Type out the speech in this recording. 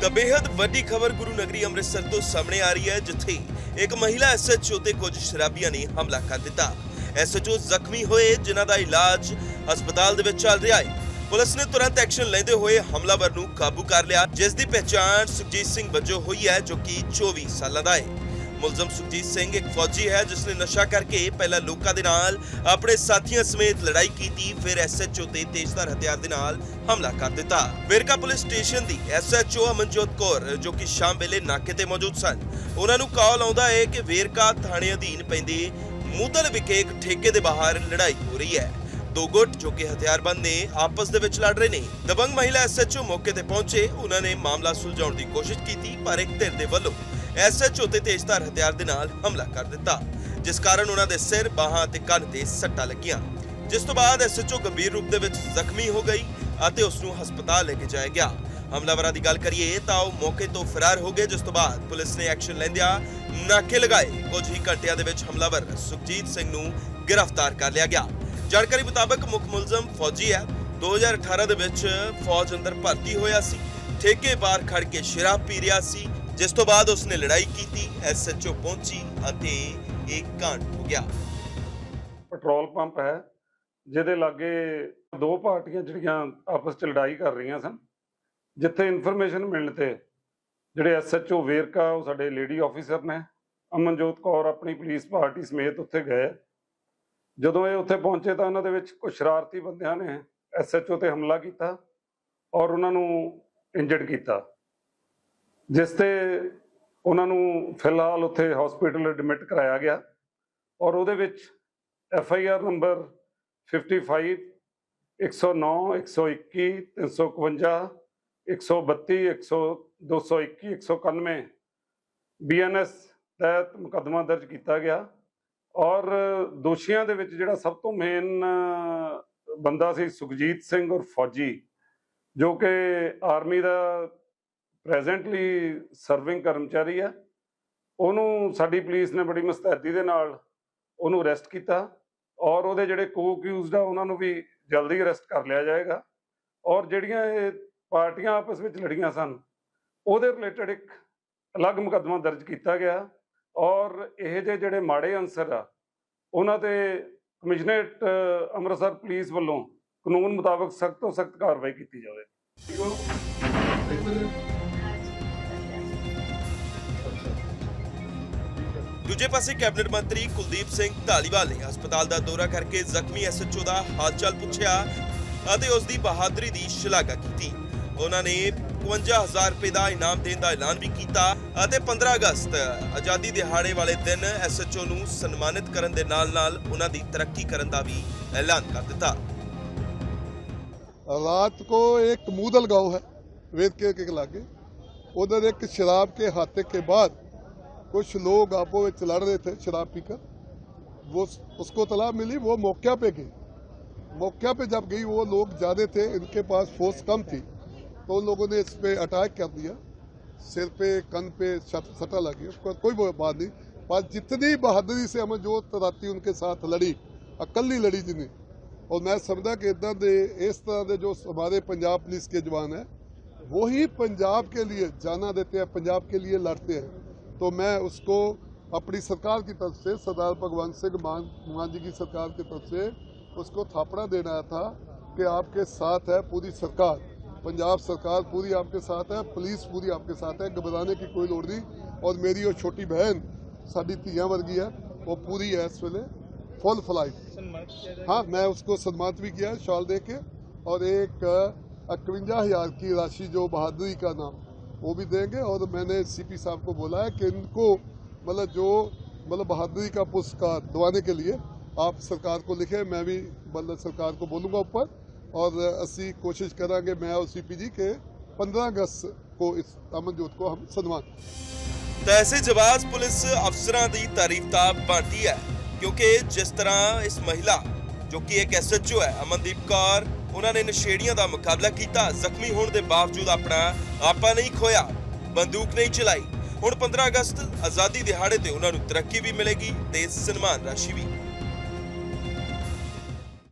ਤਾਂ ਬੇहद ਵੱਡੀ ਖਬਰ ਗੁਰੂ ਨਗਰੀ ਅੰਮ੍ਰਿਤਸਰ ਤੋਂ ਸਾਹਮਣੇ ਆ ਰਹੀ ਹੈ, ਜਿੱਥੇ ਇੱਕ ਮਹਿਲਾ ਐਸਐਚਓ ਤੇ ਕੁਝ ਸ਼ਰਾਬੀਆਂ ਨੇ ਹਮਲਾ ਕਰ ਦਿੱਤਾ। ਐਸਐਚਓ ਜ਼ਖਮੀ ਹੋਏ, ਜਿਨ੍ਹਾਂ ਦਾ ਇਲਾਜ ਹਸਪਤਾਲ ਦੇ ਵਿੱਚ ਚੱਲ ਰਿਹਾ ਹੈ। ਪੁਲਿਸ ਨੇ ਤੁਰੰਤ ਐਕਸ਼ਨ ਲੈਂਦੇ ਹੋਏ ਹਮਲਾਵਰ ਨੂੰ ਕਾਬੂ ਕਰ ਲਿਆ, ਜਿਸ ਦੀ ਪਛਾਣ ਸੁਖਜੀਤ ਸਿੰਘ ਵਜੋਂ ਹੋਈ ਹੈ, ਜੋ ਕਿ 24 ਸਾਲਾਂ ਦਾ ਹੈ। ਮੁਲਜ਼ਮ ਸੁਖਜੀਤ ਸਿੰਘ, ਇੱਕ ਫੌਜੀ ਹੈ, ਜਿਸ ਨੇ ਨਸ਼ਾ ਕਰਕੇ ਪਹਿਲਾਂ ਲੋਕਾਂ ਦੇ ਨਾਲ ਆਪਣੇ ਸਾਥੀਆਂ ਸਮੇਤ ਲੜਾਈ ਕੀਤੀ, ਫਿਰ ਐਸਐਚਓ ਤੇ ਤੇਜ਼ਧਾਰ ਹਥਿਆਰ ਦੇ ਨਾਲ ਹਮਲਾ ਕਰ ਦਿੱਤਾ। ਵੇਰਕਾ ਪੁਲਿਸ ਸਟੇਸ਼ਨ ਦੀ ਐਸਐਚਓ ਅਮਨਜੋਤ ਕੌਰ, ਜੋ ਕਿ ਸ਼ਾਮ ਵੇਲੇ ਨਾਕੇ ਤੇ ਮੌਜੂਦ ਸਨ, ਉਹਨਾਂ ਨੂੰ ਕਾਲ ਆਉਂਦਾ ਹੈ ਕਿ ਵੇਰਕਾ ਥਾਣੇ ਅਧੀਨ ਪੈਂਦੇ ਮੂਦਲ ਵਿਖੇ ਇੱਕ ਠੇਕੇ ਦੇ ਬਾਹਰ ਲੜਾਈ ਹੋ ਰਹੀ ਹੈ। ਦੋ ਗੁੱਟ, ਜੋ ਕਿ ਹਥਿਆਰਬੰਦ ਨੇ, ਆਪਸ ਦੇ ਵਿੱਚ ਲੜ ਰਹੇ ਨੇ। ਦਬੰਗ ਮਹਿਲਾ ਐਸਐਚਓ ਮੌਕੇ ਤੇ ਪਹੁੰਚੇ। ਉਹਨਾਂ ਨੇ ਮਾਮਲਾ ਸੁਲਝਾਉਣ ਦੀ ਕੋਸ਼ਿਸ਼ ਕੀਤੀ, ਪਰ ਇੱਕ ਧਿਰ ਦੇ ਵੱਲੋਂ ਐਸਐਚਓ ਤੇ ਤੇਜ਼ਧਾਰ ਹਥਿਆਰ ਦੇ ਨਾਲ ਹਮਲਾ ਕਰ ਦਿੱਤਾ, ਜਿਸ ਕਾਰਨ ਉਹਨਾਂ ਦੇ ਸਿਰ, ਬਾਹਾਂ ਤੇ ਕੰਨ ਤੇ ਸੱਟਾਂ ਲੱਗੀਆਂ। ਜਿਸ ਤੋਂ ਬਾਅਦ ਐਸਐਚਓ ਗੰਭੀਰ ਰੂਪ ਦੇ ਵਿੱਚ ਜ਼ਖਮੀ ਹੋ ਗਈ ਅਤੇ ਉਸ ਨੂੰ ਹਸਪਤਾਲ ਲੈ ਕੇ ਜਾਇਆ ਗਿਆ। ਹਮਲਾਵਰਾਂ ਦੀ ਗੱਲ ਕਰੀਏ ਤਾਂ ਉਹ ਮੌਕੇ ਤੋਂ ਫਰਾਰ ਹੋ ਗਏ, ਜਿਸ ਤੋਂ ਬਾਅਦ ਪੁਲਿਸ ਨੇ ਐਕਸ਼ਨ ਲੈਂਦਿਆਂ ਨਾਕੇ ਲਗਾਏ। ਕੁਝ ਹੀ ਘੰਟਿਆਂ ਦੇ ਵਿੱਚ ਹਮਲਾਵਰ ਸੁਖਜੀਤ ਸਿੰਘ ਨੂੰ ਗ੍ਰਿਫਤਾਰ ਕਰ ਲਿਆ ਗਿਆ। ਜਾਣਕਾਰੀ ਮੁਤਾਬਕ ਮੁੱਖ ਮੁਲਜ਼ਮ ਫੌਜੀ ਹੈ 2018 ਦੇ ਵਿੱਚ ਫੌਜ ਅੰਦਰ ਭਰਤੀ ਹੋਇਆ ਸੀ। ਠੇਕੇ ਬਾਹਰ ਖੜ ਕੇ ਸ਼ਰਾਬ ਪੀ ਰਿਹਾ ਸੀ। ਜਿਸ ਤੋਂ ਬਾਅਦ ਉਸਨੇ ਲੜਾਈ ਕੀਤੀ ਐਸਐਚਓ ਪਹੁੰਚੀ ਅਤੇ ਇੱਕ ਕਾਂਡ ਹੋ ਗਿਆ। ਪੈਟਰੋਲ ਪੰਪ ਹੈ, ਜਿਹਦੇ ਲਾਗੇ ਦੋ ਪਾਰਟੀਆਂ ਜਿਹੜੀਆਂ ਆਪਸ 'ਚ ਲੜਾਈ ਕਰ ਰਹੀਆਂ ਸਨ, ਜਿੱਥੇ ਇਨਫੋਰਮੇਸ਼ਨ ਮਿਲਣ ਤੇ ਜਿਹੜੇ ਐਸਐਚਓ ਵੇਰਕਾ, ਉਹ ਸਾਡੇ ਲੇਡੀ ਆਫੀਸਰ ਨੇ, ਅਮਨਜੋਤ ਕੌਰ ਆਪਣੀ ਪੁਲਿਸ ਪਾਰਟੀ ਸਮੇਤ ਉੱਥੇ ਗਏ। ਜਦੋਂ ਇਹ ਉੱਥੇ ਪਹੁੰਚੇ ਤਾਂ ਉਹਨਾਂ ਦੇ ਵਿੱਚ ਕੁਝ ਸ਼ਰਾਰਤੀ ਬੰਦਿਆਂ ਨੇ ਐਸਐਚਓ ਤੇ ਹਮਲਾ ਕੀਤਾ ਔਰ ਉਹਨਾਂ ਨੂੰ ਇੰਜਰਡ ਕੀਤਾ। ਜਿਸ ਤੇ ਉਹਨਾਂ ਨੂੰ ਫਿਲਹਾਲ ਉੱਥੇ ਹਸਪੀਟਲ ਐਡਮਿਟ ਕਰਾਇਆ ਗਿਆ ਔਰ ਉਹਦੇ ਵਿੱਚ F I R number 55 109 121 351 132 100 221 191 BNS ਤਹਿਤ ਮੁਕੱਦਮਾ ਦਰਜ ਕੀਤਾ ਗਿਆ ਔਰ ਦੋਸ਼ੀਆਂ ਦੇ ਵਿੱਚ ਜਿਹੜਾ ਸਭ ਤੋਂ ਮੇਨ ਬੰਦਾ ਸੀ ਸੁਖਜੀਤ ਸਿੰਘ ਔਰ ਫੌਜੀ ਜੋ ਕਿ ਆਰਮੀ ਦਾ ਪ੍ਰੈਜ਼ੈਂਟਲੀ ਸਰਵਿੰਗ ਕਰਮਚਾਰੀ ਆ। ਉਹਨੂੰ ਸਾਡੀ ਪੁਲਿਸ ਨੇ ਬੜੀ ਮੁਸਤੈਦੀ ਦੇ ਨਾਲ ਉਹਨੂੰ ਅਰੈਸਟ ਕੀਤਾ ਔਰ ਉਹਦੇ ਜਿਹੜੇ ਕੋ ਅਕਿਊਜ਼ਡ ਆ, ਉਹਨਾਂ ਨੂੰ ਵੀ ਜਲਦੀ ਅਰੈਸਟ ਕਰ ਲਿਆ ਜਾਏਗਾ। ਔਰ ਜਿਹੜੀਆਂ ਇਹ ਪਾਰਟੀਆਂ ਆਪਸ ਵਿੱਚ ਲੜੀਆਂ ਸਨ, ਉਹਦੇ ਰਿਲੇਟਡ ਇੱਕ ਅਲੱਗ ਮੁਕੱਦਮਾ ਦਰਜ ਕੀਤਾ ਗਿਆ ਔਰ ਇਹ ਜਿਹੇ ਜਿਹੜੇ ਮਾੜੇ ਅਨਸਰ ਆ, ਉਹਨਾਂ ਤੇ ਕਮਿਸ਼ਨਰੇਟ ਅੰਮ੍ਰਿਤਸਰ ਪੁਲਿਸ ਵੱਲੋਂ ਕਾਨੂੰਨ ਮੁਤਾਬਕ ਸਖਤ ਤੋਂ ਸਖਤ ਕਾਰਵਾਈ ਕੀਤੀ ਜਾਵੇ। ਦੂਜੇ ਪਾਸੇ ਕੈਬਨਿਟ ਮੰਤਰੀ ਕੁਲਦੀਪ ਸਿੰਘ ਢਾਲੀਵਾਲ ਨੇ ਹਸਪਤਾਲ ਦਾ ਦੌਰਾ ਕਰਕੇ ਜ਼ਖਮੀ ਐਸਐਚਓ ਦਾ ਹਾਲਚਾਲ ਪੁੱਛਿਆ ਅਤੇ ਉਸ ਦੀ ਬਹਾਦਰੀ ਦੀ ਸ਼ਲਾਘਾ ਕੀਤੀ ਉਹਨਾਂ ਨੇ 51000 ਰੁਪਏ ਦਾ ਇਨਾਮ ਦੇਣ ਦਾ ਐਲਾਨ ਵੀ ਕੀਤਾ ਅਤੇ 15 ਅਗਸਤ ਆਜ਼ਾਦੀ ਦਿਹਾੜੇ ਵਾਲੇ ਦਿਨ ਐਸਐਚਓ ਨੂੰ ਸਨਮਾਨਿਤ ਕਰਨ ਦੇ ਨਾਲ-ਨਾਲ ਉਹਨਾਂ ਦੀ ਤਰੱਕੀ ਕਰਨ ਦਾ ਵੀ ਐਲਾਨ ਕਰ ਦਿੱਤਾ रात को एक मूदल गांव है वेद के के लागे उधर एक शराब के हाथे के बाद कुछ लोग आपो में लड़ रहे थे, शराब पीकर। वो उसको तलाब मिली, वो मौके पे गई। मौके पे जब गई, वो लोग ज़्यादा थे, इनके पास फोर्स कम थी। तो उन लोगों ने इस पे अटैक कर दिया। सिर पे, कन पे सटा लगी। उसको कोई बात नहीं। पर जितनी बहादुरी से हमें जो तराती उनके साथ लड़ी, अकली लड़ी जिन्हें। और मैं समझा कि इदा दे, इस तरह के जो हमारे पंजाब पुलिस के जवान हैं वही पंजाब के लिए जाना देते हैं, पंजाब के लिए लड़ते हैं। तो मैं उसको अपनी सरकार की तरफ़ से, सरदार भगवंत सिंह मान जी की सरकार की तरफ़ से उसको थापड़ा देना था कि आपके साथ है पूरी सरकार। पंजाब सरकार पूरी आपके साथ है, पुलिस पूरी आपके साथ है घबराने की कोई लोड़ नहीं। और मेरी वो छोटी बहन, साड़ी तियाँ वर्गी है, वो पूरी है इस वेले, फुल फ़्लाइट हाँ मैं उसको सम्मानित भी किया, शॉल दे के और एक, इक्वंजा हज़ार की राशि, जो बहादुरी का नाम। वो भी देंगे और मैंने सीपी साहब को बोला है कि इनको मतलब जो मतलब बहादुरी का पुरस्कार दिवाने के लिए आप सरकार को लिखे मैं भी मतलब सरकार को बोलूँगा ऊपर और असी कोशिश करांगे मैं और सीपी जी के 15 अगस्त को इस अमनजोत को हम सम्मान ਤਾਂ ਐਸੇ ਜਵਾਜ਼ ਪੁਲਿਸ ਅਫਸਰਾਂ ਦੀ ਤਾਰੀਫ ਤਾਂ ਬਣਦੀ ਹੈ ਕਿਉਂਕਿ ਜਿਸ ਤਰ੍ਹਾਂ ਇਸ ਮਹਿਲਾ ਜੋ ਕਿ ਇੱਕ ਐਸਐਚਓ ਹੈ ਅਮਨਦੀਪ ਕੌਰ ਉਹਨਾਂ ਨੇ ਨਸ਼ੇੜੀਆਂ ਦਾ ਮੁਕਾਬਲਾ ਕੀਤਾ। ਜ਼ਖਮੀ ਹੋਣ ਦੇ ਬਾਵਜੂਦ ਆਪਣਾ ਆਪਾ ਨਹੀਂ ਖੋਇਆ ਬੰਦੂਕ ਨਹੀਂ ਚਲਾਈ। ਹੁਣ 15 ਅਗਸਤ ਆਜ਼ਾਦੀ ਦਿਹਾੜੇ ਤੇ ਉਹਨਾਂ ਨੂੰ ਤਰੱਕੀ ਵੀ ਮਿਲੇਗੀ ਤੇ ਸਨਮਾਨ ਰਾਸ਼ੀ ਵੀ।